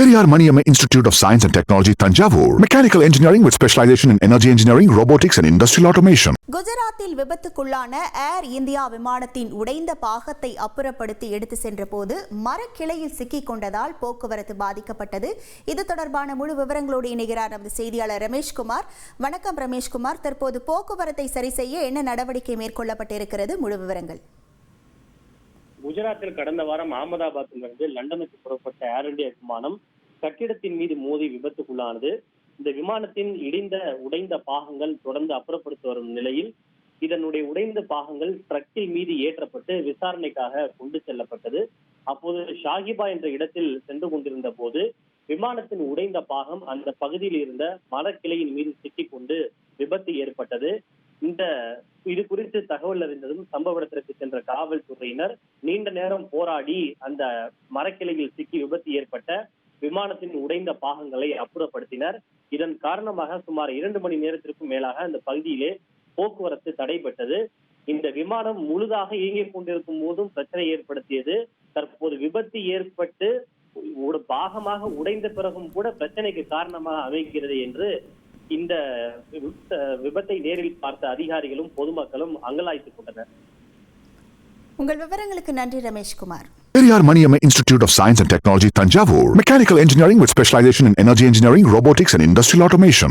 Periyar Maniyam institute of science and technology Thanjavur mechanical engineering with specialisation in energy engineering robotics and industrial automation குஜராத்தில் விபத்துக்குள்ளான ஏர் India விமானத்தின் உடைந்த பாகத்தை அப்புறப்படுத்தி எடுத்து சென்ற போது மரக்கிளையில் சிக்கிக் கொண்டதால் போக்குவரத்து பாதிக்கப்பட்டது. இது தொடர்பான முழு விவரங்களோடு இணைகிறார் நமது செய்தியாளர் ரமேஷ்குமார் வணக்கம் ரமேஷ்குமார் தற்போது போக்குவரத்தை சரி செய்ய என்ன நடவடிக்கை மேற்கொள்ளப்பட்டிருக்கிறது? முழு விவரங்கள். குஜராத்தில் கடந்த வாரம் அகமதாபாத்திலிருந்து லண்டனுக்கு புறப்பட்ட ஏர் இந்தியா விமானம் கட்டிடத்தின் மீது மோதி விபத்துக்குள்ளானது. இந்த விமானத்தின் இடிந்த உடைந்த பாகங்கள் தொடர்ந்து அப்புறப்படுத்தி வரும் நிலையில் இதனுடைய உடைந்த பாகங்கள் ட்ரக்கில் மீது ஏற்றப்பட்டு விசாரணைக்காக கொண்டு செல்லப்பட்டது. அப்போது ஷாகிபா என்ற இடத்தில் சென்று கொண்டிருந்த போது விமானத்தின் உடைந்த பாகம் அந்த பகுதியில் இருந்த மரக்கிளையின் மீது சிக்கிக்கொண்டு விபத்து ஏற்பட்டது. இந்த இது குறித்து தகவல் அறிந்ததும் சம்பவ இடத்திற்கு சென்ற காவல்துறையினர் நீண்ட நேரம் போராடி அந்த மரக்கிளையில் சிக்கி விபத்து ஏற்பட்ட விமானத்தின் உடைந்த பாகங்களை அப்புறப்படுத்தினர். இதன் காரணமாக சுமார் இரண்டு மணி நேரத்திற்கும் மேலாக அந்த பகுதியிலே போக்குவரத்து தடைபட்டது. இந்த விமானம் முழுதாக இயங்கிக் கொண்டிருக்கும் போதும் பிரச்சனை ஏற்படுத்தியது. தற்போது விபத்து ஏற்பட்டு ஒரு பாகமாக உடைந்த பிறகும் கூட பிரச்சனைக்கு காரணமாக அமைகிறது என்று இந்த விபத்த- விபத்தை நேரில் பார்த்த அதிகாரிகளும் பொதுமக்களும் அங்கலாய்த்துக் கொண்டனர் உங்கள் விவரங்களுக்கு நன்றி Rameshkumar Periyar Maniamma Institute of Science and Technology, Tanjavur. Mechanical engineering with specialization in energy engineering, robotics, and industrial automation.